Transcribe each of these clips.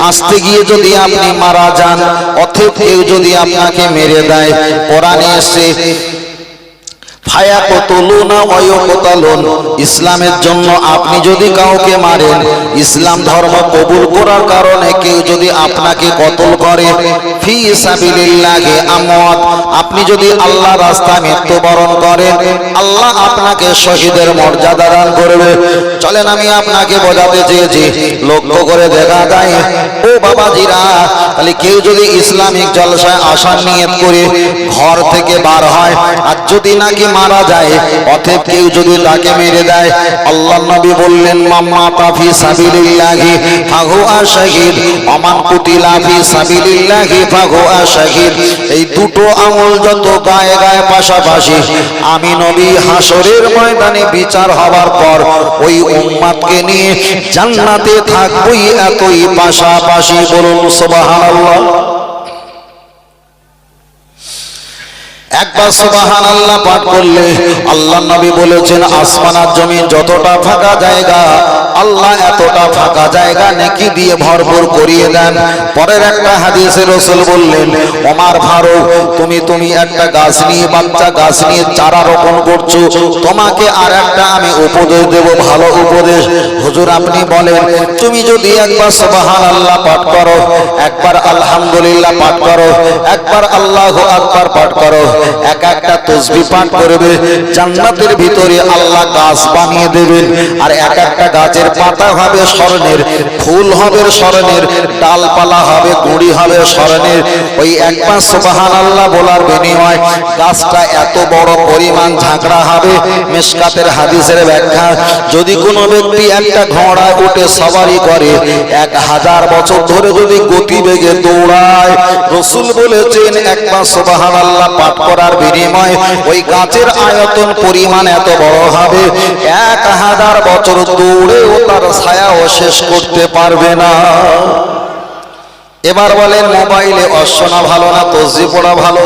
আসতে গিয়ে যদি আপনি মারা যান অথব কেউ যদি আপনাকে মেরে দেয় কোরআনে এসে ইসলামের জন্য আপনি যদি কাউকে মারেন, ইসলাম ধর্ম কবুল করার কারণে কেউ যদি আপনাকে কতল করে আপনি যদি আল্লাহ রাস্তায় মৃত্যুবরণ করেন, আল্লাহ আপনাকে শহীদের মর্যাদা দান করবে। চলেন আমি আপনাকে বোঝাতে চেয়েছি, লক্ষ্য করে দেখা যায়, ও বাবাজিরা, তাহলে কেউ যদি ইসলামিক জলসায় আসার নিয়ত করে, ঘর থেকে বার হয়, আর যদি নাকি মারা যায়, অতএব কেউ যদি তাকে মেরে দেয়, আল্লাহ নবী বললেন, মাম্মা তাফি সাবিলিল্লাহি ফাহুয়া শাহিদ আমান কুতিলা ফি সাবিলিল্লাহি ফাহুয়া শাহিদ। এই দুটো আমল যত গায়ে গায়ে পাশাপাশি, আমি নবী হাসরের ময়দানে বিচার হবার পর, ওই উম্মাদকে নিয়ে জান্নাতে থাকবই এতই পাশাপাশি বলুন, সুবহানাল্লাহ। একবার সুবাহান আল্লাহ পাঠ করলে আল্লাহ নবী বলেছেন, আসমান আর জমিন যতটা ফাঁকা জায়গা, আল্লাহ এতটা ফাঁকা জায়গা নেকি দিয়ে ভরপুর করিয়ে দেন। পরের একটা হাদিসে রসুল বললেন, ওমার ফারুক, তুমি তুমি একটা গাছ নিয়ে, বাচ্চা গাছ নিয়ে চারা রোপণ করছ, তোমাকে আর একটা আমি উপদেশ দেব, ভালো উপদেশ। হুজুর, আপনি বলেন, তুমি যদি একবার সুবাহান আল্লাহ পাঠ করো, একবার আলহামদুলিল্লাহ পাঠ করো, একবার আল্লাহ আকবার পাঠ করো এক একটা তসবি পাঠ করবে, জান্নাতের ভিতরে আল্লাহ গাছ বানিয়ে দেবেন। আর এক একটা গাছের পাতা হবে স্মরণের ফুল হবে স্মরণের ডালপালা হবে, গুড়ি হবে স্মরণের ওই একবার সুবাহান আল্লাহ বলার বিনিময় গাছটা এত বড় পরিমাণ ঝাঁকড়া হবে মেশকাতের হাদিসের ব্যাখ্যা, যদি কোনো ব্যক্তি একটা ঘোড়া উঠে সবারি করে, এক হাজার বছর ধরে যদি গতিবেগে দৌড়ায়, রসুল বলেছেন, একবার সুবাহান আল্লাহ পাঠ করার বিনিময় ওই গাছের আয়তন পরিমাণ এত বড় হবে। এক হাজার বছর দৌড়েও তার ছায়াও শেষ করতে পারবে না। এবার বলেন, মোবাইলে অশোনা ভালো না তসজি পড়া ভালো?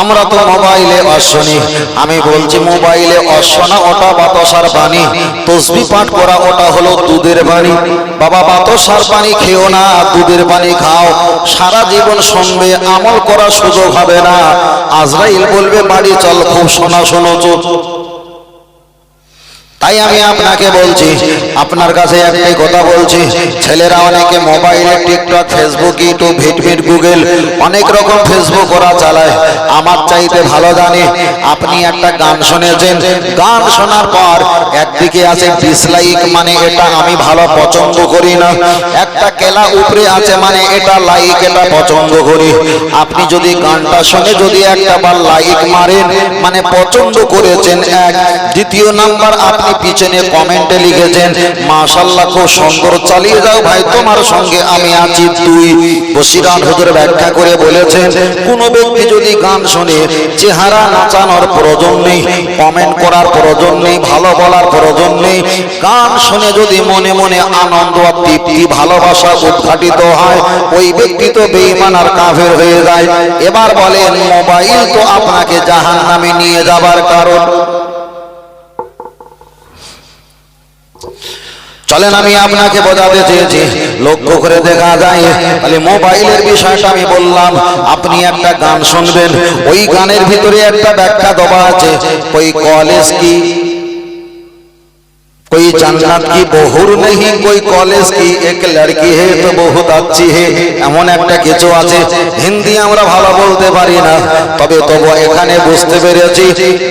আমরা তো মোবাইলে অশ্বনি। আমি বলছি, মোবাইলে অশ্বনা ওটা বাতসার বাণী। তসবি পাঠ করা ওটা হলো দুধের বাণী। বাবা, বাতসার পানি খেও না, দুধের পানি খাও। সারা জীবন শুনবে আমল করার সুযোগ হবে না। আজরাইল বলবে, বাড়ি চল, খুব শোনা শোনো চোখ। তাই আমি আপনাকে বলছি, আপনার কাছে একটাই কথা বলছি। ছেলেরা অনেকে মোবাইলে টিকটক, ফেসবুক, ইউটিউব ভিটভিট গুগল, অনেক রকম ফেসবুক ওরা চালায়। আমার চাইতে ভালো জানি, আপনি একটা গান শুনেছেন। গান শোনার পর একদিকে আছে ডিসলাইক মানে এটা আমি ভালো পছন্দ করি না। একটা কেলা উপরে আছে মানে এটা লাইক এটা পছন্দ করি। আপনি যদি গানটা শুনে যদি একটা বার লাইক মারেন মানে পছন্দ করেছেন, এক। দ্বিতীয় নাম্বার, আপনি পিছনে কমেন্টে লিখেছেন মাশাল্লাহ খুব সুন্দর, চালিয়ে যাও ভাই, তোমার সঙ্গে আমি আছি দুই। বসিরান হুজুর ব্যাখ্যা করে বলেছেন, কোন ব্যক্তি যদি গান শুনে, চেহারা নাচানোর প্রয়োজন নেই কমেন্ট করার প্রয়োজন নেই, ভালো বলার প্রয়োজন নেই, গান শুনে যদি মনে মনে আনন্দ আর তৃপ্তি, ভালোবাসা উদ্ঘাটিত হয়, ওই ব্যক্তি তো বেঈমান আর কাফের হয়ে যায়। এবার বলেন, মোবাইল তো আপনাকে জাহান নামে নিয়ে যাবার কারণ। চলেন, আমি আপনাকে বোঝাতে চেয়েছি। লক্ষ্য করে দেখা যায় তাহলে মোবাইলের বিষয়টা আমি বললাম, আপনি একটা গান শুনবেন, ওই গানের ভিতরে একটা ব্যাখ্যা দেওয়া আছে, ওই কলেজ কি? कोई जन्नत की बहुर नहीं कोई कॉलेज की एक लड़की है तो बहुत अच्छी है এমন একটা কিছু আছে হিন্দি আমরা ভালো বলতে পারি না তবে তবু এখানে বুঝতে পেরেছি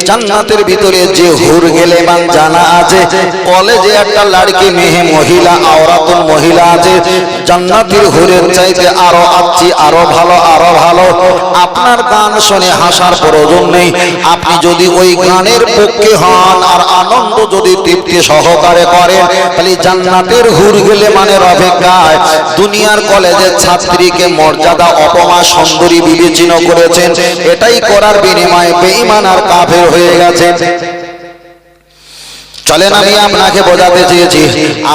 জান্নাতের ভিতরে যে হুর গেলে মান জানা আছে কলেজে একটা লড়কি মেয়ে মহিলা আওরাতুন মহিলা আছে জান্নাতের হুরের চাইতে আরও আচ্ছি, আরও ভালো আরও ভালো। আপনার গান শুনে হাসার প্রয়োজন নেই। আপনি যদি ওই গানের পক্ষে হন আর আনন্দ যদি তৃপ্তি সহকারে করেন, তাহলে জান্নাতের হুর গেলে মানে অপেক্ষায় দুনিয়ার কলেজের ছাত্রীকে মর্যাদা অপমা সুন্দরী বিবেচনা করেছেন। এটাই করার বিনিময়ে বেঈমান আর কাফের হয়ে গেছেন। চলেন আমি আপনাকে বোঝাতে চেয়েছি।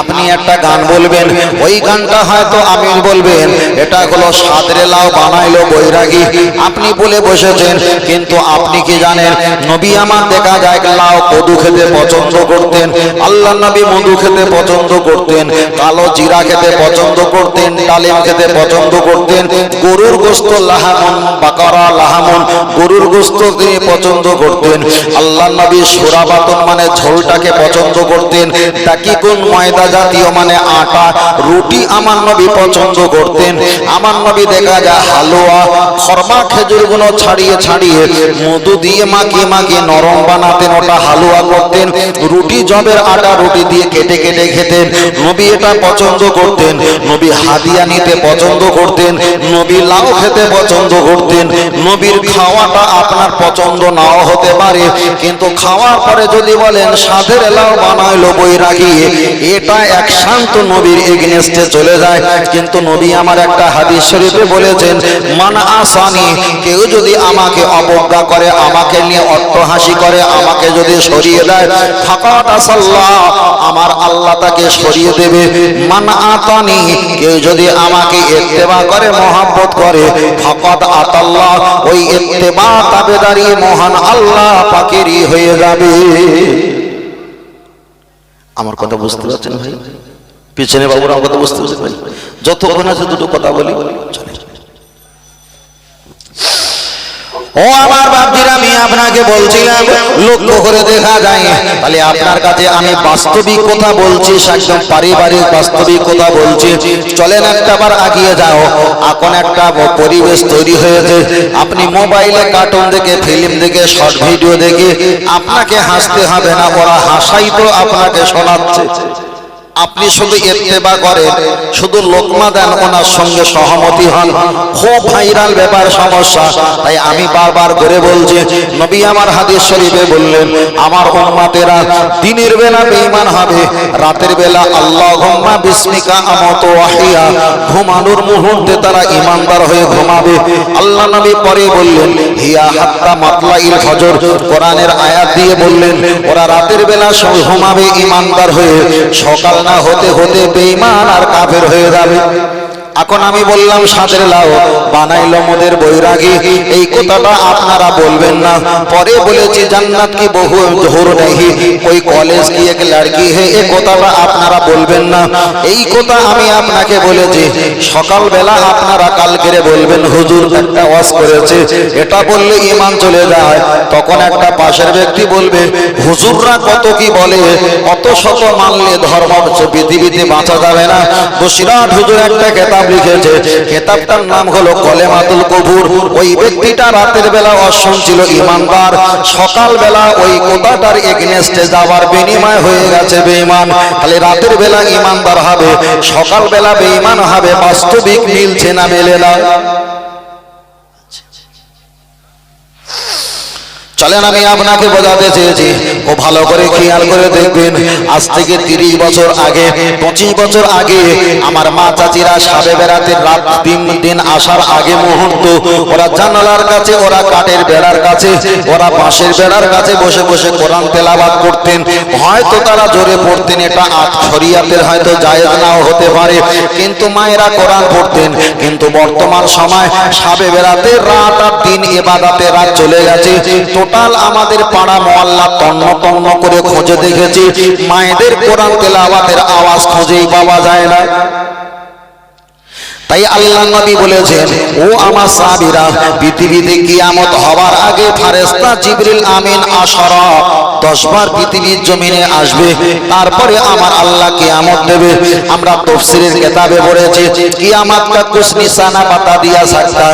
আপনি একটা গান বলবেন ওই গানটা হয়তো আমি বলবেন। এটা হলো সাদরে লাউ বানাইলো বৈরাগী। আপনি বলে বসেছেন কিন্তু আপনি কি জানেন নবী আমার দেখা যায় লাউ কদু খেতে পছন্দ করতেন আল্লাহ নবী মধু খেতে পছন্দ করতেন কালো জিরা খেতে পছন্দ করতেন ডালিম খেতে পছন্দ করতেন গরুর গোস্ত লাহামন বাকারা লাহামন গরুর গোস্ত তিনি পছন্দ করতেন। আল্লাহ নবী সুরাবাতন মানে ঝোলটাকে পছন্দ করতেন। তাকি কোন ময়দা জাতীয় মানে আটা? রুটি আমার নবী পছন্দ করতেন। আমার নবী দেখা যায় হালুয়া, খরমা খেজুরগুলো ছাড়িয়ে ছাড়িয়ে মধু দিয়ে মাখিয়ে মাখিয়ে নরম বানাতেন, ওটা হালুয়া করতেন। রুটি জবের আটা, রুটি দিয়ে কেটে কেটে খেতেন। নবী এটা পছন্দ করতেন। নবী হাদিয়া নিতে পছন্দ করতেন। নবী লাউ খেতে পছন্দ করতেন। নবীর খাওয়াটা আপনার পছন্দ নাও হতে পারে। কিন্তু খাওয়ার পরে যদি বলেন, সাধের লাউ বানাইলো বৈরাগী। এটা এক শান্ত নবীর এগনেস্টে চলে যায়। কিন্তু নবী আমার একটা হাদিস শরীফে বলেছেন, মান আসানি, কেউ যদি আমাকে অবজ্ঞা করে, আমাকে নিয়ে অট্টহাসি করে, আমাকে যদি সরিয়ে দেয়, ফাকাত আসাল্লাহ, আমার আল্লাহ তাকে সরিয়ে দেবে। মান আতানি, কেউ যদি আমাকে ইত্তেবা করে, মহাব্বত করে, ফাকাত আতাল্লাহ, ওই ইত্তেবা তাবেদারি মহান আল্লাহ পাকেরই হয়ে যাবে। আমার কথা বুঝতে পারছেন ভাই? পিছনে বাবুরা আমার কথা বুঝতে পারছেন ভাই? যতক্ষণ আছে দুটো কথা বলি চলে ও আমার বাপজিরা, আমি আপনাকে বলছিলাম, লক্ষ্য করে দেখা যায়। তাহলে আপনার কাছে আমি বাস্তবিক কথা বলছি, একদম পারিবারিক বাস্তবিক কথা বলছি। চলেন একটা বার আগিয়ে যাও। এখন একটা পরিবেশ তৈরি হয়েছে। আপনি মোবাইলে কার্টুন দেখে, ফিল্ম দেখে, শর্ট ভিডিও দেখে, আপনাকে হাসতে হবে না, ওরা হাসাই তো আপনাকে শোনাচ্ছে। আপনি শুধু ইত্তেবা করেন, শুধু লোকমা দেন, ওনার সঙ্গে সহমতি হন। খুব ভাইরাল ব্যাপার, সমস্যা। তাই আমি বারবার করে বলছি, নবী আমার হাদিস শরীফে বললেন, আমার উম্মাতেরা দিনের বেলা বেঈমান হবে, রাতের বেলা আল্লাহুম্মা বিসমিকা আমতু ওয়াহিয়া। ঘুমানোর মুহূর্তে তারা ইমানদার হয়ে ঘুমাবে। আল্লাহ নবী পরে বললেন, হিয়া হাত্তা মাতলাইল ফজর। কোরআনের আয়াত দিয়ে বললেন, ওরা রাতের বেলা ঘুমাবে ইমানদার হয়ে। সকাল না হতে হতে বেঈমান আর কাফের হয়ে যাবে। এখন আমি বললাম সাদের লাও, বানাইলো মোদের বৈরাগী। এই কথাটা আপনারা বলবেন না। পরে বলেছি, জান্নাত কি বহু জোহর নেহি? ওই কলেজ কি এক লড়কি হে? এই কথাটা আপনারা বলবেন না। এই কথা আমি আপনাকে বলেছি, সকালবেলা আপনারা কালকেরে বলবেন, হুজুর, একটা ওয়াজ করেছে। এটা বললে ইমান চলে যায়। তখন একটা পাশের ব্যক্তি বলবে, হুজুররা কত কি বলে? অত শত মানলে ধর্ম পৃথিবীতে বাঁচা যাবে না। বসিরাট হুজুর, একটা কেতাব লিখেছে, কেতাবটার নাম হলো কলেমাতুল কবুর। ওই ব্যক্তিটা রাতের বেলা অসম ছিল ইমানদার। সকালবেলা ওই কোথাটার এগনেস্টে যাওয়ার বিনিময় হয়ে গেছে বেঈমান। তাহলে রাতের বেলা ইমানদার হবে, সকালবেলা বেঈমান হবে, বাস্তবিক মিলছে না, মেলে না। চলেন, আমি আপনাকে বোঝাতে চেয়েছি। ও ভালো করে খেয়াল করে দেখবেন, আজ থেকে তিরিশ বছর আগে, পঁচিশ বছর আগে আমার মা চাচিরা সাবে বেড়াতে রাত তিন দিন আসার আগে মুহূর্ত, ওরা জানালার কাছে, ওরা কাঠের বেড়ার কাছে, ওরা বাঁশের বেড়ার কাছে বসে বসে কোরআন তেলাবাদ করতেন। হয়তো তারা জোরে পড়তেন, এটা আট শরিয়াতের হয়তো জায়েজ নাও হতে পারে, কিন্তু মায়েরা কোরআন পড়তেন। কিন্তু বর্তমান সময় সাবে বেড়াতে রাত আর দিন এবাদাতে রাত চলে গেছে। টোটাল আমাদের পাড়া মহল্লা তন্ন তন্ন করে খোঁজে দেখেছি। মায়েদের কোরআন তেলাওয়াতের আওয়াজ খোঁজেই পাওয়া যায় না। তাই আল্লাহ নবী বলেছেন, ও আমার সাহাবীরা, পৃথিবীতে কিয়ামত হওয়ার আগে ফারেস্তা জিবরিল আমিন আসর দশবার পৃথিবীর জমিনে আসবে। তারপরে আমার আল্লাহ কিয়ামত দেবে। আমরা তফসিরের কেতাবে পড়েছি, কিয়ামতটা কুছ নিশানা পাতা দিয়া সাকতা।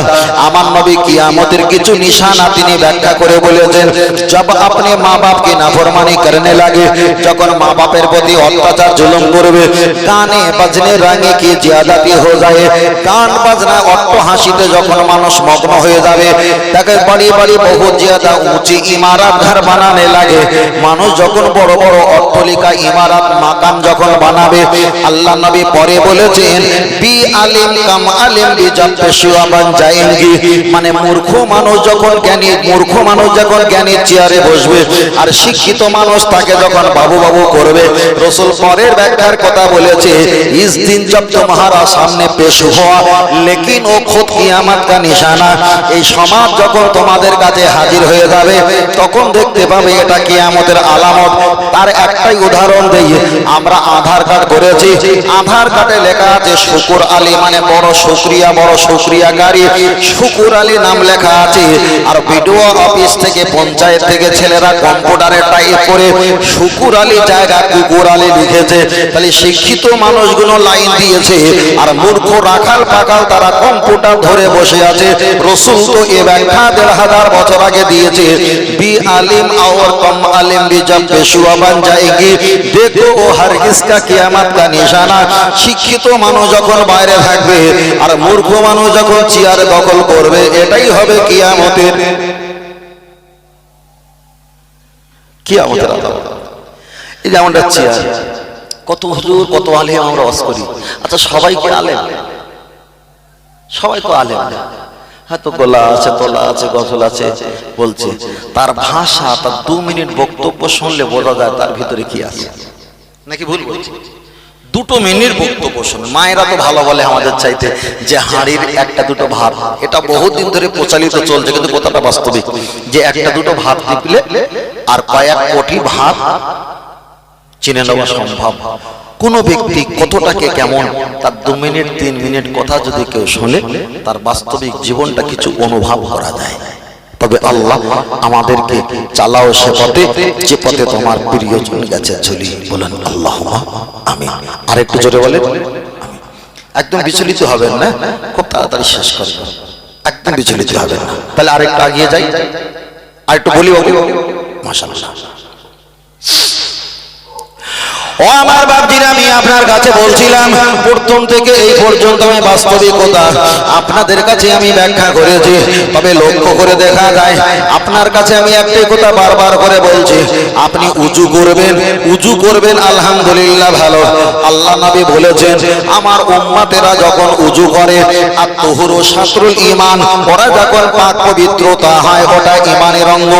আমার নবী কিয়ামতের কিছু নিশানা তিনি ব্যাখ্যা করে বলেছেন যখন আপনি মা বাপকে নাফরমানি করনে লাগে, যখন মা বাপের প্রতি অত্যাচার জুলুম করবে, কানে বাজনে রাঙে কি জিয়াদাতি হয়ে যায় গান বাজনা, অট্ট হাসিতে যখন মানুষ মগ্ন হয়ে যাবে, তাকে বাড়ি বাড়ি বহু জিয়াদা উঁচি ইমারাত ঘর বানানে লাগে। মানুষ যখন বড় বড় অট্টলিকা, ইমারাত মাকাম যখন বানাবে, আল্লাহ নবী পরে বলেছেন, বি আলিম কাম আলিম বি জাব্বে শিওয়াবান যায়েঙ্গি মানে মূর্খ মানুষ যখন জ্ঞানী, মূর্খ মানুষ যখন জ্ঞানীর চেয়ারে বসবে, আর শিক্ষিত মানুষ তাকে যখন বাবু বাবু করবে, রসুল পরের ব্যাখ্যার কথা বলেছে, ইস দিন জব তোমারা সামনে পেশ হওয়া, লেকিন ও খুদ কিয়ামত কা নিশানা। এই সমাজ যখন তোমাদের কাছে হাজির হয়ে যাবে, তখন দেখতে পাবে এটা কিয়ামতের আলামত। তার একটাই উদাহরণ দেই, আমরা আধার কার্ড করেছি। আধার কার্ডে লেখা আছে, শুকুর আলী মানে বড় বড় শুকুর আলী নাম লেখা আছে। আর বিডিও অফিস থেকে, পঞ্চায়েত থেকে ছেলেরা কম্পিউটারে টাইপ করে, শুকুর আলী জায়গা কুকুর আলী লিখেছে। তাহলে শিক্ষিত মানুষগুলো লাইন দিয়েছে। আর মূর্খ রাখাল পাকাল তারা কম্পিউটার ধরে বসে আছে রসুল তো এ ব্যাখ্যা দেড় হাজার বছর আগে দিয়েছে বি আলিম और कम आलिम भी जब पेशुआ बन जाएगी देखो ও হারগিজ কা কিয়ামত কা নিশানা শিক্ষিত মানুষ যখন বাইরে থাকবে আর মূর্খ মানুষ যখন চেয়ার দখল করবে এটাই হবে কিয়ামতের কিয়ামতের আলামত এই যে আমরা চেয়ার কত হুজুর কত আলেম আমরা ওয়াজ করি আচ্ছা সবাই কি আলেম সবাই তো আলেম। হয়তো গোলা আছে তোলা আছে গজল আছে বলছে তার ভাষা তার দু মিনিট বক্তব্য শুনলে বোঝা যায় তার ভিতরে কি আছে। নাকি ভুল বলছি? দুটো মিনিট বক্তব্য শুনে। মায়েরা তো ভালো বলে আমাদের চাইতে যে হাঁড়ির একটা দুটো ভাত। এটা বহুদিন ধরে প্রচালিত চলছে কিন্তু কথাটা বাস্তবিক। যে একটা দুটো ভাত টিপলে আর কয়েক কোটি ভাত চিনে নেওয়া সম্ভব। কোন ব্যক্তি কতটাকে কেমন, তার দু মিনিট, তিন মিনিট কথা যদি কেউ শোনে, তার বাস্তবিক জীবনটা কিছু অনুভব করা যায়। তবে আল্লাহ আমাদেরকে চালাও সে পথে, যে পথে তোমার প্রিয়জন গেছে চলি বলেন আল্লাহ আমি আরেকটু জোরে বলে একদম বিচলিত হবেন না, খুব তাড়াতাড়ি শেষ করবেন একদম বিচলিত হবেন না। তাহলে আরেকটু আগিয়ে যাই। আরেকটু বলি বলি। মাশাআল্লাহ। ও আমার বাপজিরা আমি আপনার কাছে বলছিলাম, প্রথম থেকে এই পর্যন্ত আমি বাস্তবিকতা আপনাদের কাছে আমি ব্যাখ্যা করেছি, তবে লক্ষ্য করে দেখা যায়, আপনার কাছে আমি কথা বারবার করে বলছি, আপনি উঁচু করবেন উঁচু করবেন, আলহামদুলিল্লাহ ভালো। আল্লাহ নবী বলেছেন, আমার উম্মাতেরা যখন উজু করে, আর তহুরু শাস্ত্রুল ইমান ওরা যখন পাক পবিত্রতা হয় ওটা ইমানের অঙ্গ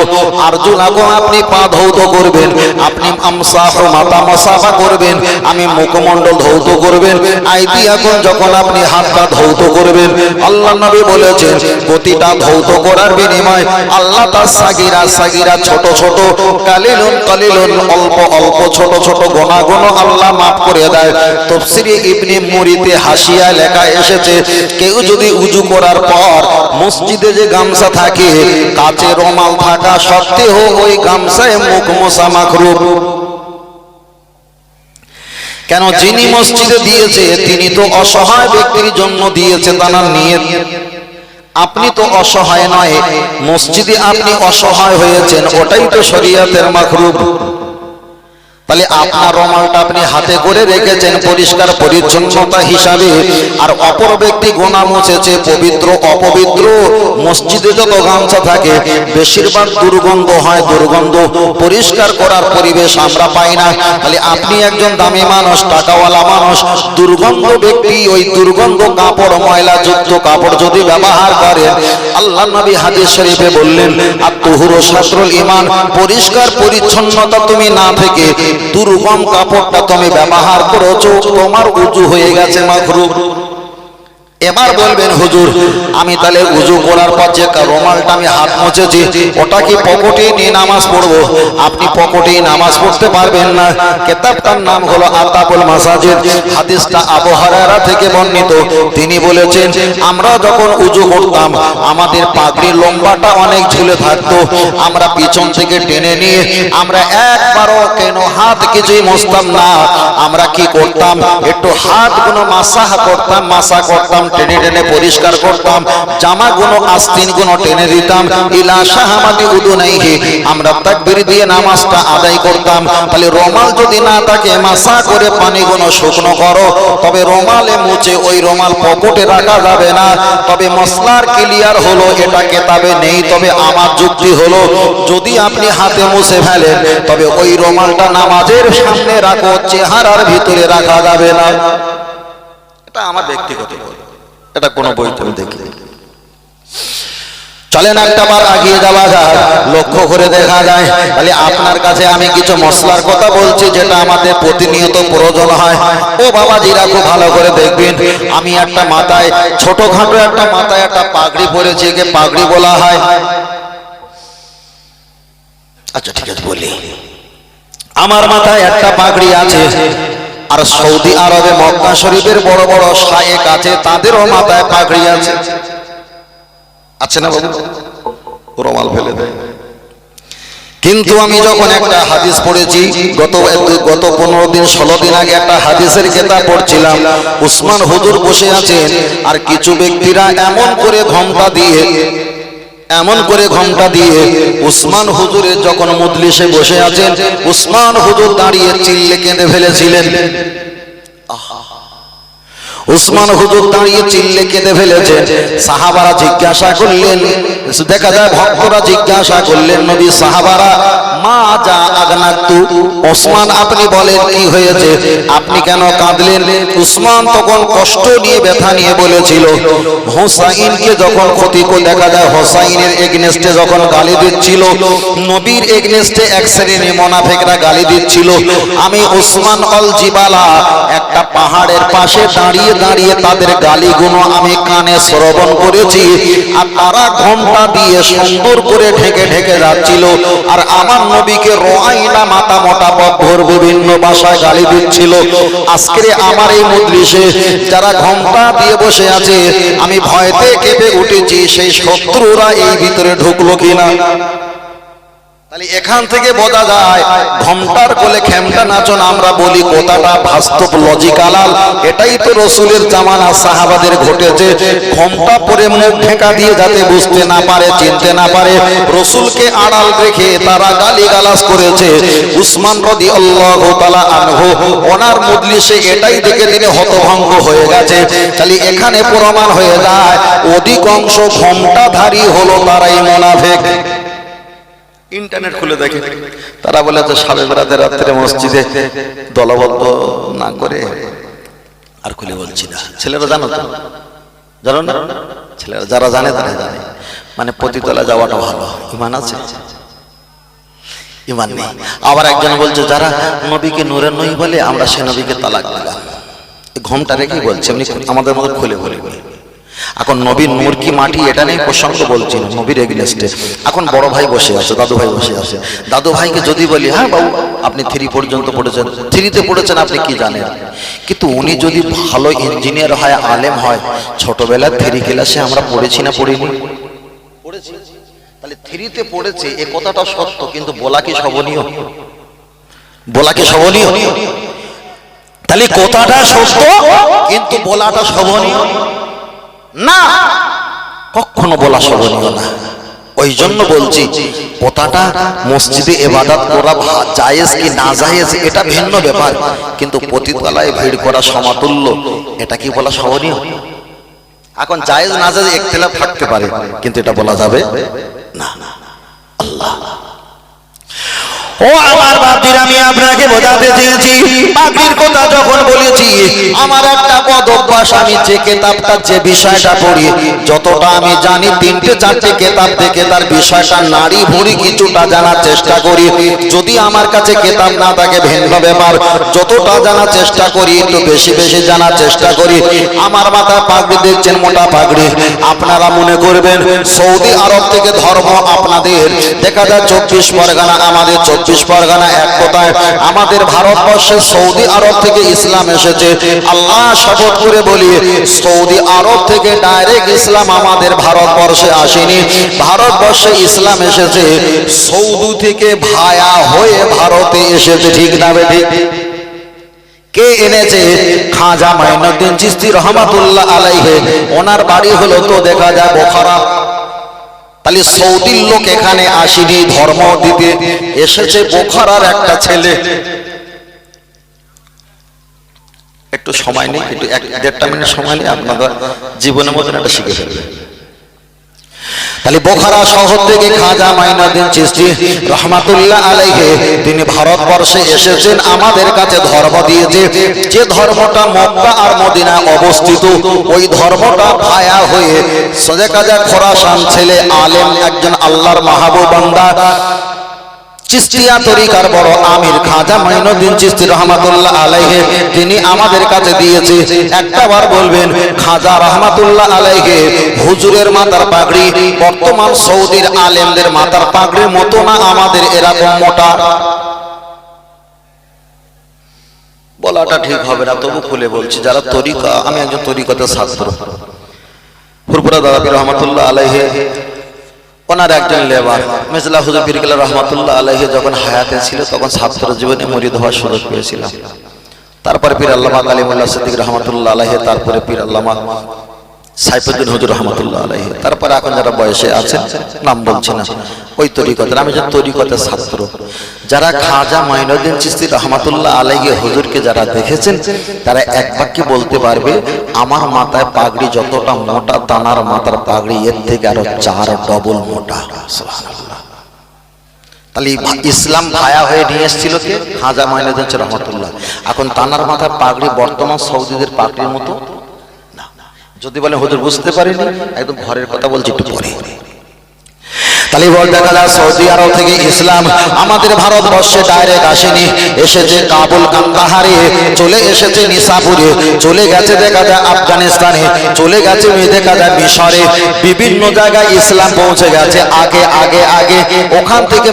আরজুন আগুন আপনি পা ধৌত করবেন, আপনি আমসাহ মাতা মশাফা করবেন, আমি মুখমণ্ডল ধৌত করবেন আইতি এখন যখন আপনি হাতটা ধৌত করবেন, আল্লাহ নবী বলেছেন, প্রতিটা ধৌত করার বিনিময় আল্লাহ তার সাগিরা সাগিরা ছোট ছোট, কালিলুন কালিলুন, অল্প অল্প ছোট ছোট গোনা গোনা আল্লাহ মাফ করে দেয়। তফসিরে ইবনে মুরিতে হাসিয়া লেখা এসেছে, কেউ যদি উজু করার পর মসজিদে যে গামছা থাকে কাছে রমাল থাকা সত্ত্বেও ওই গামছায় মুখ মোসা মাখরুব কেন যিনি মসজিদে দিয়েছে তিনি তো অসহায় ব্যক্তির জন্য দিয়েছে তার নিয়ে। আপনি তো অসহায় নয় মসজিদে আপনি অসহায় হয়েছেন ওটাই তো শরীয়তের মাখরুব তাহলে আপনার রমালটা আপনি হাতে করে রেখেছেন পরিষ্কার, পরিচ্ছন্নতা হিসাবে। আর অপর ব্যক্তি গোনা মুছেছে, পবিত্র, অপবিত্র, মসজিদে যত গামছা থাকে, বেশিরভাগ দুর্গন্ধ হয়, দুর্গন্ধ পরিষ্কার করার পরিবেশ আমরা পাই না। তাহলে আপনি একজন দামি মানুষ, টাকাওয়ালা মানুষ, দুর্গন্ধ ব্যক্তি, ওই দুর্গন্ধ কাপড় ময়লা যুক্ত কাপড় যদি ব্যবহার করেন, আল্লাহ নবী হাদিস শরীফে বললেন আর তুহুরো শাস্ত্রুল ইমান পরিষ্কার পরিচ্ছন্নতা তুমি না থেকে দুর্গম কাপড়টা তুমি ব্যবহার করেছ তোমার উঁচু হয়ে গেছে মাখরুব। এবার বলবেন, হুজুর, আমি তাহলে উজু করার পর যে রোমালটা আমি হাত মুছেছি, ওটা কি পকেটে নিয়ে নামাজ পড়ব? আপনি পকেটে নামাজ পড়তে পারবেন না। কেতাবটার নাম হলো আতাবুল মাসাজিদ। হাদিসটা আবু হুরায়রা থেকে বর্ণিত। তিনি বলেছেন, আমরা যখন উজু করতাম, আমাদের পাগড়ি লম্বাটা অনেক ঝুলে থাকতো। আমরা পিছন থেকে টেনে নিয়ে আমরা একবারও কেন হাত কিছুই মুছতাম না। আমরা কি করতাম? একটু হাতগুলো মাসাহ করতাম, মাসা করতাম। টেনে টেনে পরিষ্কার করতাম। জামা জামাগুলো আস্তিনগুলো টেনে দিতাম। ইলা শাহামাতি উদুনাইহি। আমরা তাকবীর দিয়ে নামাজটা আদায় করতাম। তাহলে রোমাল যদি না থাকে, মাসা করে পানিগুলো শুকনো করো। তবে রোমালে মুছে ওই রোমাল পকেটে রাখা যাবে না। তবে মশলার ক্লিয়ার হলো, এটা কেতাবে নেই, তবে আমার যুক্তি হলো, যদি আপনি হাতে মুছে ফেলেন, তবে ওই রোমালটা নামাজের সামনে রাখো, চেহারার ভিতরে রাখা যাবে না। এটা আমার ব্যক্তিগত বই। এটা কোনো বই তুমি দেখলে চলেন একটা বার আগিয়ে যাওয়া যায় লক্ষ্য করে দেখা যায় তাহলে আপনার কাছে আমি কিছু মশলার কথা বলছি যেটা আমাদের প্রতিনিয়ত প্রয়োজন হয়। ও বাবাজিরা খুব ভালো করে দেখবেন আমি একটা মাথায় ছোটখাটো একটা মাথায় একটা পাগড়ি পরেছি একে পাগড়ি বলা হয়। আচ্ছা ঠিক আছে বলি। আমার মাথায় একটা পাগড়ি আছে আর সৌদি আরবে মক্কা শরীফের বড় বড় শায়েক আছে, তাদেরও মাথায় পাগড়ি আছে। আছে না বাবু? রমাল ফেলে দেয়। কিন্তু আমি যখন একটা হাদিস পড়েছি, গত গত পনেরো দিন, ষোলো দিন আগে একটা হাদিসের কেতাব পড়ছিলাম। উসমান হুজুর বসে আছেন, আর কিছু ব্যক্তিরা এমন করে ঘমটা দিয়ে এমন করে ঘণ্টা দিয়ে উসমান হুজুরে যখন মজলিসে বসে আছেন উসমান হুজুর দাঁড়িয়ে চিল্লে কেঁদে ফেলেছিলেন। উসমান হুজুর দাঁড়িয়ে চিল্লে কেঁদে ফেলেছে। সাহাবারা জিজ্ঞাসা করলেন, দেখা যায় ভক্তরা জিজ্ঞাসা করলেন, নবী সাহাবারা, মা যা আগনাতু ওসমান আপনি বলেন কি হয়েছে? আপনি কেন কাঁদলেন? উসমান তখন কষ্ট নিয়ে ব্যথা নিয়ে বলেছিল, হোসাইনকে যখন ক্ষতি দেখা যায়, হোসাইনের এগনেস্টে যখন গালি দিচ্ছিল, নবীর এগনেস্টে এক শ্রেণি মোনাফেকরা গালি দিচ্ছিল, আমি উসমান অল জিবালা একটা পাহাড়ের পাশে দাঁড়িয়ে দাঁড়িয়ে তাদের গালিগুলো আমি কানে শ্রবণ করেছি, আর তারা ঘণ্টা দিয়ে সুন্দর করে ঢেকে ঢেকে যাচ্ছিল, আর আমার নবীকে রোয়াইনা মাথা মোটা বদ্ধর বিভিন্ন ভাষায় গালি দিচ্ছিল। আজকে আমার এই মজলিসে যারা ঘণ্টা দিয়ে বসে আছে, আমি ভয়তে কেঁপে উঠেছি, সেই শত্রুরা এই ভিতরে ঢুকলো কিনা। তাহলে এখান থেকে বোঝা যায়, ঘণ্টার কোলে খেমটা নাচন আমরা বলি কথাটা বাস্তব লজিক্যাল এটাই তো রসুলের জামানা, সাহাবাদের ঘটেছে। ঘণ্টা পরে মুখ ঢেকা দিয়ে যাতে বুঝতে না পারে, চিনতে না পারে, রসুলকে আড়াল রেখে তারা গালি গালাস করেছে। উসমান রদি আল্লাহ তালা আনহু, ওনার মজলিসে এটাই দেখে তিনি হতভঙ্গ হয়ে গেছে। তাহলে এখানে প্রমাণ হয়ে যায়, অধিকাংশ ঘন্টাধারী হলো তারাই মোনাফেক। ইন্টারনেট খুলে দেখে। তারা বলে যে সাবে বেড়াতে রাত্রে মসজিদে দলবদ্ধ না করে আর খুলে বলছি না। ছেলেরা জানো তো? জানো না? ছেলেরা যারা জানে তারা জানে। মানে পতিতলা যাওয়াটা ভালো। ইমান আছে? ইমান নেই। আবার একজন বলছে, যারা নবীকে নূরের নই বলে, আমরা সে নবীকে তালাক দিলাম। ঘুমটা রেখে বলছে, এমনি আমাদের মতো খুলে বলি। এখন নবীর নূর কি মাটি, এটা নেই প্রসঙ্গ বলছি নবীর এগনেস্টে এখন বড় ভাই বসে আছে, দাদু ভাই বসে আছে। দাদু ভাইকে যদি বলি হ্যাঁ বাবু, আপনি থ্রি পর্যন্ত পড়েছেন। থ্রিতে পড়েছেন, আপনি কি জানেন? কিন্তু উনি যদি ভালো ইঞ্জিনিয়ার হয়, আলেম হয়, ছোটবেলায় থ্রি ক্লাসে আমরা পড়েছি না পড়িনি? পড়েছি। তাহলে থ্রিতে পড়েছে, এ কথাটা সত্য, কিন্তু বলা কি শোভনীয়? বলা কি শোভনীয়? তাহলে কথাটা সত্য, কিন্তু বলাটা শোভনীয়? না। কখনো বলা শোভনীয় না। ওই জন্য বলছি, কথাটা মসজিদে এবাদত করা জায়েজ কি না জায়েজ, এটা ভিন্ন ব্যাপার। কিন্তু পতিতলায় ভিড় করা সমাতুল্য, এটা কি বলা শোভনীয়? এখন জায়েজ না জায়েজ একতলাপ থাকতে পারে, কিন্তু এটা বলা যাবে না। আল্লাহ। ও আমার আমি আপনাকে বোঝাতে চেয়েছি। বাপির কথা যখন বলেছি, আমার একটা অভ্যাস, আমি যে যে বিষয়টা পড়ি, যতটা আমি জানি, তিনটে, চারটে কেতাব থেকে তার বিষয়টা নারী কিছুটা জানার চেষ্টা করি। যদি আমার কাছে কেতাব না থাকে যতটা জানার চেষ্টা করি, একটু বেশি বেশি জানার চেষ্টা করি। আমার মাথায় পাগড়ি দেখছেন, মোটা পাগড়ি। আপনারা মনে করবেন, সৌদি আরব থেকে ধর্ম আপনাদের। দেখা যায়, চব্বিশ পরগনা আমাদের চব্বিশ পরগনা এক কথায়, আমাদের ভারতবর্ষে সৌদি আরব থেকে ইসলাম এসেছে। আল্লাহ শপথ করে বলি, সৌদি আরব থেকে ডাইরেক্ট ইসলাম আমাদের ভারতবর্ষে আসেনি। ভারতবর্ষে ইসলাম এসেছে, সৌদি থেকে ভায়া হয়ে ভারতে এসেছে, ঠিক না কে এনেছে? খাজা মাইনুদ্দিন চিস্তি রহমাতুল্লাহ আলাইহে। ওনার বাড়ি হলো তো দেখা যায় বোখারা। তাহলে সৌদির লোক এখানে আসিনি ধর্ম দিতে এসেছে বোখারার একটা ছেলে। একটু সময় নেই একটু এক দেড়টা মিনিট সময় নেই আপনারা জীবনের মতন একটা শিখে ফেলবেন। তাহলে বোখারা শহর থেকে খাজা মাইনাদিন চিস্তি রহমাতুল্লাহ আলাইহে, তিনি ভারতবর্ষে এসেছেন, আমাদের কাছে ধর্ম দিয়েছে। যে ধর্মটা মক্কা আর মদিনা অবস্থিত, ওই ধর্মটা ভায়া হয়ে সজে কাজা খোরাসান ছেলে আলেম, একজন আল্লাহর মাহবুব বান্দা চিস্তিয়া তরিকার বড় আমির খাজা মাইনুদ্দিন চিস্তি রহমাতুল্লাহ আলাইহে, তিনি আমাদের কাছে দিয়েছে, একটা বার বলবেন, খাজা রহমাতুল্লাহ আলাইহে, হুজুরের মাথার পাগড়ি, বর্তমান সৌদির আলেমদের মাথার পাগড়ির মতো না আমাদের, এরকম মোটা। বলাটা ঠিক হবে না, তবু খুলে বলছি, যারা তরিকা, আমি একজন তরিকতের ছাত্র। ফুরপুরা দাদাবি রহমাতুল্লাহ আলাইহে ওনার একজন লেবার মেজলা হুজুর বিরকেলা রহমতুল্লাহ আলহী যখন হায়াতে ছিল, তখন ছাত্র জীবনে মরিদ হওয়ার সুযোগ পেয়েছিলাম। তারপরে পীর আল্লামা কালিমুল্লাহ সিদ্দিক রহমতুল্লাহ আলহী তারপরে পীর আল্লামা সাইফুদ্দিন হুজুর রহমাতুল্লাহ আলাইহি। তারপরে এখন যারা বয়সে আছেন, নাম বলছি না। ওই তরিকতের, আমি যে তরিকতের ছাত্র, যারা খাজা মাইনুদ্দিন চিস্তি রহমাতুল্লাহ আলাইহি হুজুরকে যারা দেখেছেন, তারা এক বাক্যে বলতে পারবে, আমার মাথায় পাগড়ি যতটা মোটা তানার মাথার পাগড়ি এর থেকে আরও চার ডবল মোটা। তাহলে ইসলাম ভায়া হয়ে নিয়ে এসেছিল কে? খাজা মাইনুদ্দিন রহমাতুল্লাহ। এখন তানার মাথার পাগড়ি বর্তমান সৌদিদের পাগড়ির মতো? যদি বলেন হুজুর বুঝতে পারিনি? একদম ঘরের কথা বলছি একটু পরে। তাহলে বল দেখা সৌদি আরব থেকে ইসলাম। আমাদের ভারতবর্ষে ডাইরেক্ট আসেনি। এসেছে কাবুল কান্দাহারে, চলে এসেছে চলে গেছে দেখা যায় আফগানিস্তানে, চলে গেছে দেখা যায় মিশরে। বিভিন্ন জায়গায় ইসলাম পৌঁছে গেছে। আগে আগে আগে ওখান থেকে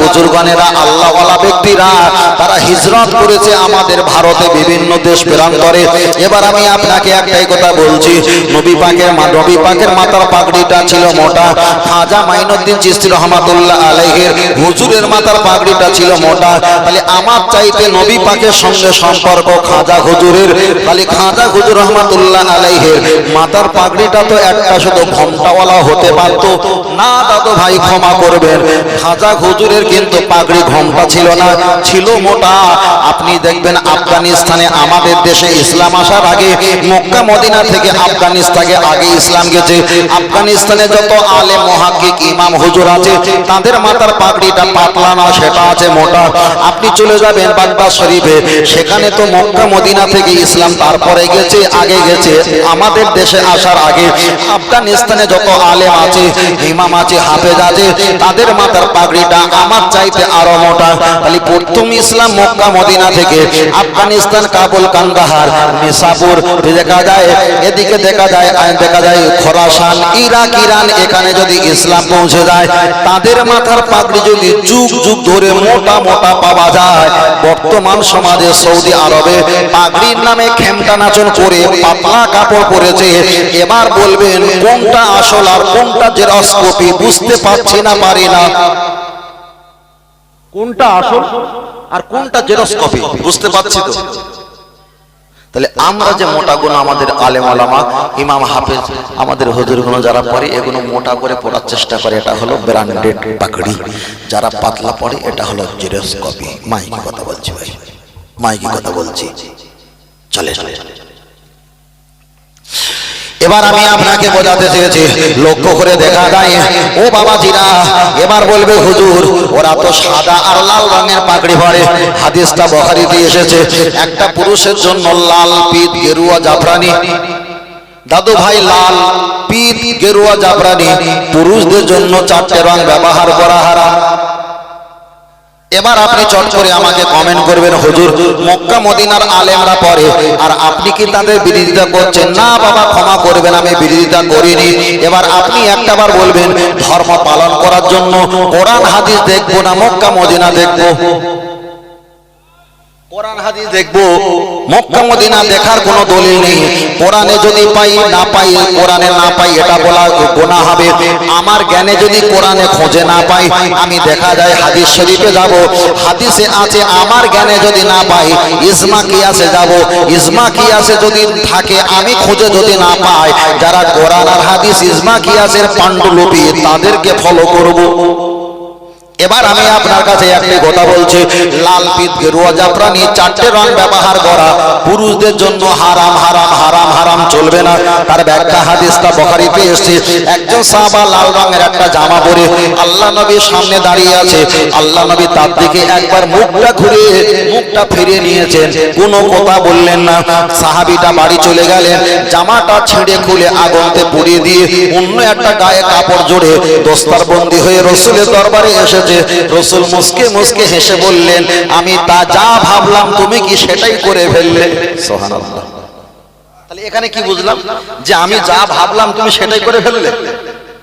বুজুর্গনেরা, আল্লাহওয়ালা ব্যক্তিরা, তারা হিজরত করেছে আমাদের ভারতে বিভিন্ন দেশ প্রান্তরে। এবার আমি আপনাকে একটাই কথা বলছি, নবী পাকের নবী পাকের মাথার পাগড়িটা ছিল মোটা, খাজা মাইনুদ্দিন চিস্তি রহমাতুল্লাহ আলাইহির হুজুরের মাথার পাগড়িটা ছিল মোটা। তাহলে আমার চাইতে নবী পাকের সঙ্গে সম্পর্ক খাজা হুজুরের। তাহলে খাজা হুজুর রহমাতুল্লাহ আলাইহির মাথার পাগড়িটা তো একটা শুধু ঘন্টাওয়ালা হতে পারতো। না, দাদু ভাই, ক্ষমা করবেন। খাজা হুজুরের কিন্তু পাগড়ি ঘণ্টা ছিল না, ছিল মোটা। আপনি দেখবেন আফগানিস্তানে, আমাদের দেশে ইসলাম আসার আগে, মক্কা, মদিনা থেকে আফগানিস্তানে আগে ইসলাম গেছে। আফগানিস্তানে যত আলে মহাকিক ইমাম হুজুর আছে, তাদের মাথার পাগড়িটা পাতলা না, সেটা আছে মোটা। আপনি চলে যাবেন বাগদাদ শরীফে, সেখানে তো মক্কা, মদিনা থেকে ইসলাম তারপরে গেছে, আগে গেছে। আমাদের দেশে আসার আগে আফগানিস্তানে যত আলেম আছে, ইমাম আছে, হাফেজ আছে, তাদের মাথার পাগড়িটা আমার চাইতে আরও মোটা। তাহলে প্রথম ইসলাম মক্কা, মদিনা থেকে, আফগানিস্তান, কাবুল, কান্দাহার, নিসাপুর, দেখা যায়, এদিকে দেখা যায় দেখা যায়, খোরাসান, ইরাক, ইরান, এখানে যদি ইসলাম পৌঁছে যায়। তাদের মাথার পাগড়ি যদি যুগ যুগ ধরে মোটা মোটা পাওয়া যায়, বর্তমান সমাজে সৌদি আরবে পাগড়ির নামে খেমটা নাচন করে পাতলা কাপড় পরেছে। এবার বলবেন, কোনটা আসল আর কোনটা জেরক্স কপি বুঝতে পারছি না, পারি না। কোনটা আসল আর কোনটা জেরক্স কপি বুঝতে পারছি তো? তাহলে আমরা যে মোটা গুণ আমাদের আলেম আলামা ইমাম হাফেজ, আমাদের হজুর গুণ যারা পড়ে, এগুলো মোটা করে পড়ার চেষ্টা করে, এটা হলো ব্র্যান্ডেড পাকড়ি যারা পাতলা পড়ে, এটা হলো জেরক্স কপি মাইকি কথা বলছি ভাই। মাইকি কথা বলছি। চলে চলে এবার আমি আপনাকে বোঝাতে চেয়েছি। লক্ষ্য করে দেখা যায়, ও বাবাজিরা, এবার বলবে, হুজুর, ওরা তো সাদা আর লাল রঙের পাগড়ি পরে। হাদিসটা বখারিতে এসেছে, একটা পুরুষের জন্য লাল পিত গেরুয়া জাফরানি, দাদু ভাই লাল পিত গেরুয়া জাফরানি, পুরুষদের জন্য চারটে রং ব্যবহার করা হারাম। এবার আপনি চট করে আমাকে কমেন্ট করবেন, হুজুর, মক্কা মদিনার আলেমরা পরে আর আপনি কি তাদের বিরোধিতা করছেন? না বাবা, ক্ষমা করবেন, আমি বিরোধিতা করিনি। এবার আপনি একটাবার বলবেন, ধর্ম পালন করার জন্য কোরআন, হাদিস দেখব না, মক্কা মদিনা দেখব। আমি দেখা যায় হাদিস শরীফে যাব, হাদিসে আছে, আমার জ্ঞানে যদি না পাই ইসমা কিয়াসে যাব। ইসমা কিয়াসে যদি থাকে, আমি খুঁজে যদি না পাই, যারা কোরআন আর হাদিস ইসমা কিয়াসের পাণ্ডুলিপি, তাদেরকে ফলো করব। এবার আমি আপনার কাছে একটি কথা বলছি। লাল পিত গেরুয়া জাফরানি চারটে রং ব্যবহার করা পুরুষদের জন্য হারাম হারাম হারাম হারাম চলবে না। তার ব্যাখ্যা হাদিসটা বখারিতে এসছে। একজন সাহাবা লাল রঙের একটা জামা পরে আল্লাহ নবীর সামনে দাঁড়িয়ে আছে। আল্লাহ নবী তার দিকে একবার মুখটা ঘুরে মুখটা ফিরিয়ে নিয়েছেন। কোনো কথা বললেন না। সাহাবিটা বাড়ি চলে গেলেন। জামাটা ছিঁড়ে খুলে আগুনতে পুড়িয়ে দিয়ে অন্য একটা গায়ে কাপড় জোড়ে দস্তার বন্দি হয়ে রসুলের দরবারে এসেছে। রসুল মুসকে মুসকে হেসে বললেন, আমি তা যা ভাবলাম, তুমি কি সেটাই করে ফেললে? তাহলে এখানে কি বুঝলাম? যে আমি যা ভাবলাম, তুমি সেটাই করে ফেললে?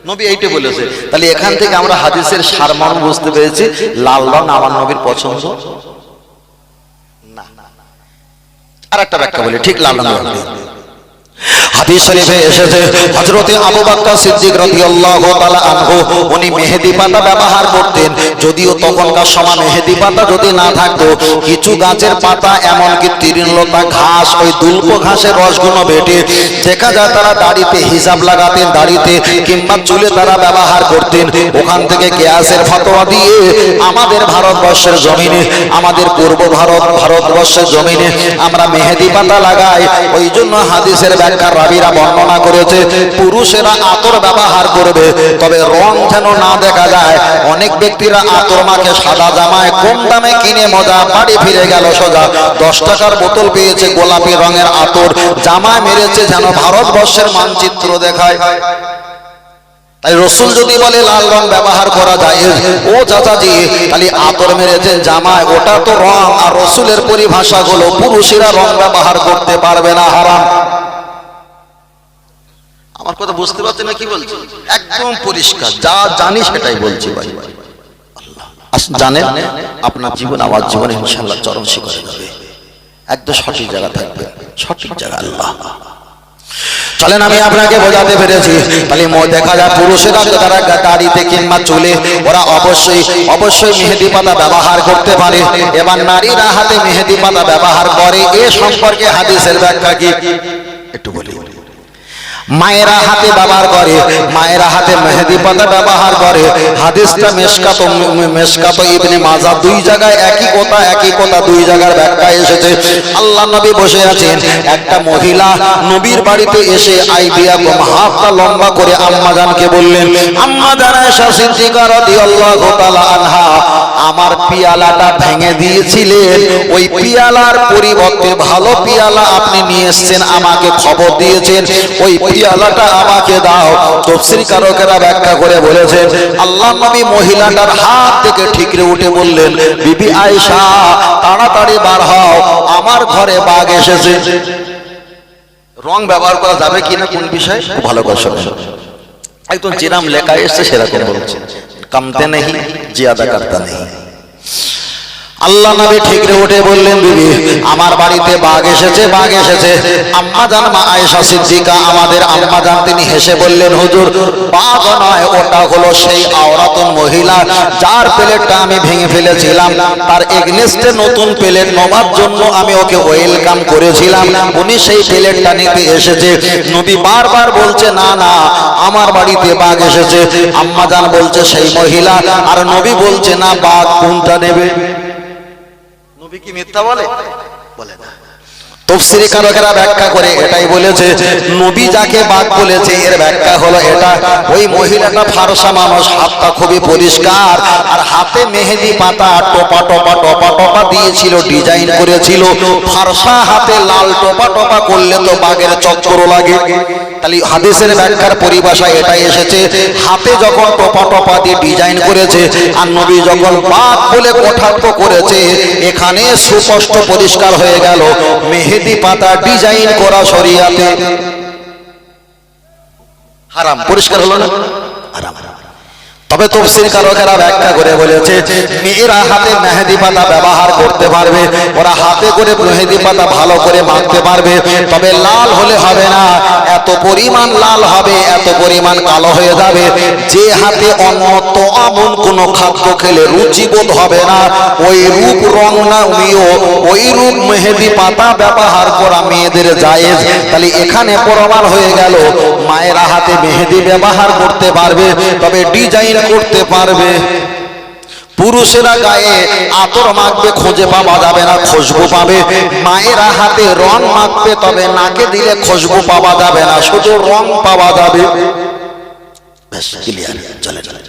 নবী এইটা বলেছে। তাহলে এখান থেকে আমরা হাদিসের সারমর্ম বুঝতে পেরেছি, লাল রং আমার নবীর পছন্দ না আর একটা ব্যাখ্যা বলি ঠিক লাল রঙের। হাদিস শরীফে এসেছে, হযরতে আবু বকর সিদ্দিক রাদিয়াল্লাহু তাআলা আনহু, উনি মেহেদি পাতা ব্যবহার করতেন। যদিও তখনকার সময় মেহেদি পাতা যদি না থাকতো, কিছু গাছের পাতা এমনকি তৃণলতা ঘাস, ওই দুল্প ঘাসের রসগুলো বেটে, দেখা যায় তারা দাড়িতে হিসাব লাগাতেন, দাড়িতে কিংবা চুলে তারা ব্যবহার করতেন। ওখান থেকে কেয়াসের ফতোয়া দিয়ে আমাদের ভারতবর্ষের জমিনে, আমাদের পূর্ব ভারত, ভারতবর্ষের জমিনে আমরা মেহেদি পাতা লাগাই। ওই জন্য হাদিসের ব্যাখ্যা রাবিরা বর্ণনা করেছে, পুরুষেরা আতর ব্যবহার করবে, তবে রং যেন না দেখা যায়। অনেক ব্যক্তিরা আতর মাকে সাদা জামায়, কম দামে কিনে মজা, বাড়ি ফিরে গেল সোজা। দশ টাকার বোতল পেয়েছে গোলাপি রঙের আতর, জামায় মেরেছে যেন ভারতবর্ষের মানচিত্র দেখায়। তাই রসুল যদি বলে লাল রং ব্যবহার করা যায়, ও চাচাজি খালি আতর মেরেছেন জামায়, ওটা তো রং, আর রসুলের পরিভাষা গুলো পুরুষেরা রং ব্যবহার করতে পারবে না, হারাম। আমার কথা বুঝতে পারছেন না, কি বলছি? একদম পরিষ্কার, যা জানি সেটাই বলছি ভাই। আস- জানেন, আপনার জীবন আমার জীবন ইনশাল্লাহ চরম শিখরে যাবে। একদম সঠিক জায়গা থাকবে, সঠিক জায়গা, আল্লাহ। চলেন, আমি আপনাকে বোঝাতে পেরেছি। তাহলে দেখা যায়, পুরুষেরা তারা গাড়িতে কিংবা চলে, ওরা অবশ্যই অবশ্যই মেহেদি পাতা ব্যবহার করতে পারে। এবার নারীরা হাতে মেহেদি পাতা ব্যবহার করে, এ সম্পর্কে হাদিসের ব্যাখ্যা কি? একটু বলি। মায়েরা হাতে ব্যবহার করে, মায়েরা হাতে মেহেদি পাতা ব্যবহার করে। হাদিসটা মেশকাত মেশকাত ইবনে মাজা দুই জায়গায় একই কথা একই কথা, দুই জায়গার ব্যাখ্যা এসেছে। আল্লাহ নবী বসে আছেন, একটা মহিলা নবীর বাড়িতে এসে আইডিয়া হাতটা লম্বা করে আম্মা জানকে বললেন, আম্মা জান আয়েশা সিদ্দিকা রাদিয়াল্লাহু তাআলা আনহা আমার পিয়ালাটা ভেঙে দিয়েছিলেন। ওই পিয়ালার পরিবর্তে ভালো পিয়ালা আপনি নিয়ে এসছেন, আমাকে খবর দিয়েছেন। ওই পিয়ালাটা আমাকে দাও। তফসির কারকেরা ব্যাখ্যা করে বলেছেন আল্লাহ নবী মহিলাটার হাত থেকে ঠিকরে উঠে বললেন, বিবি আয়েশা, তাড়াতাড়ি বার হও, আমার ঘরে বাঘ এসেছে। রং ব্যবহার করা যাবে কিনা কোন বিষয়? ভালো করে একদম যেরাম লেখা এসছে সেরকম বলছে। কমতে নেই জিয়াদা করতে নেই আল্লাহ নবী ঠিকরে উঠে বললেন, বিবি, আমার বাড়িতে বাঘ এসেছে বাঘ এসেছে। আম্মা জান, মা আয়েশা সিদ্দিকা, আমাদের আম্মা জান, তিনি হেসে বললেন, হুজুর, বাঘ নয়, ওটা হলো সেই আওরাতন মহিলা, যার প্লেটটা আমি ভেঙে ফেলেছিলাম। তার এগনেস্টে নতুন প্লেট নেওয়ার জন্য আমি ওকে ওয়েলকাম করেছিলাম। উনি সেই প্লেটটা নিতে এসেছে। নবী বারবার বলছে, না না, আমার বাড়িতে বাঘ এসেছে। আম্মা জান বলছে, সেই মহিলা। আর নবী বলছে, না, বাঘ কোনটা নেবে? নবী কি মিথ্যা বলে? বলে না। তফসিরি কারকেরা ব্যাখ্যা করে এটাই বলেছে, নবী যাকে বাদ বলেছে, এর ব্যাখ্যা হলো এটা, ওই মহিলাটা ফারসা মানুষ, হাতটা খুবই পরিষ্কার, আর হাতে মেহেদি পাতা টোপা টোপা টোপা টোপা দিয়েছিল, ডিজাইন করেছিল। ফারসা হাতে লাল টোপা টোপা করলে তো বাঘের চক্কর লাগে। তাহলে হাদিসের ব্যাখ্যার পরিভাষা এটাই এসেছে, হাতে যখন টোপা টোপা দিয়ে ডিজাইন করেছে, আর নবী যখন বাঘ বলে কটাক্ষ করেছে, এখানে সুস্পষ্ট পরিষ্কার হয়ে গেল, মেহেদি পাতা ডিজাইন করা শরিয়াতে। হারাম পরিষ্কার হলো না? হারাম হারাম। তবে তফসির কারকেরা ব্যাখ্যা করে বলেছে, মেয়েরা হাতে মেহেদি পাতা ব্যবহার করতে পারবে, ওরা হাতে করে মেহেদি পাতা ভালো করে মাখতে পারবে, তবে লাল হলে হবে না, এত পরিমাণ লাল হবে, এত পরিমাণ কালো হয়ে যাবে, যে হাতে অন্য তো আমন কোনো খাদ্য খেলে রুচিবোধ হবে না, ওই রূপ রং না উনিও ওই রূপ মেহেদি পাতা ব্যবহার করা মেয়েদের জায়েজ। তাহলে এখানে প্রমাণ হয়ে গেল, মায়েরা হাতে মেহেদি ব্যবহার করতে পারবে, তবে ডিজাইন করতে পারবে। পুরুষেরা গায়ে আতর মাখবে, খোঁজে পাওয়া যাবে না, খুশবু পাবে। মায়েরা হাতে রং মাখবে, তবে নাকে দিলে খুশবু পাওয়া যাবে না, শুধু রং পাওয়া যাবে। ক্লিয়ার চলে চলে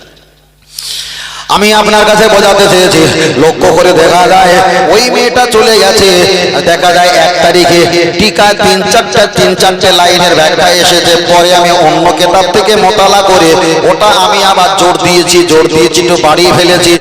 আমি আপনার কাছে বোঝাতে চেয়েছি। লক্ষ্য করে দেখা যায়, ওই মেয়েটা চলে গেছে। দেখা যায় এক তারিখে টিকা তিন চারটা, তিন চারটে লাইনের ব্যাখ্যা এসেছে। পরে আমি অন্য কেতাব থেকে মোতালা করে ওটা আমি আবার জোর দিয়েছি জোর দিয়েছি, একটু বাড়িয়ে ফেলেছি।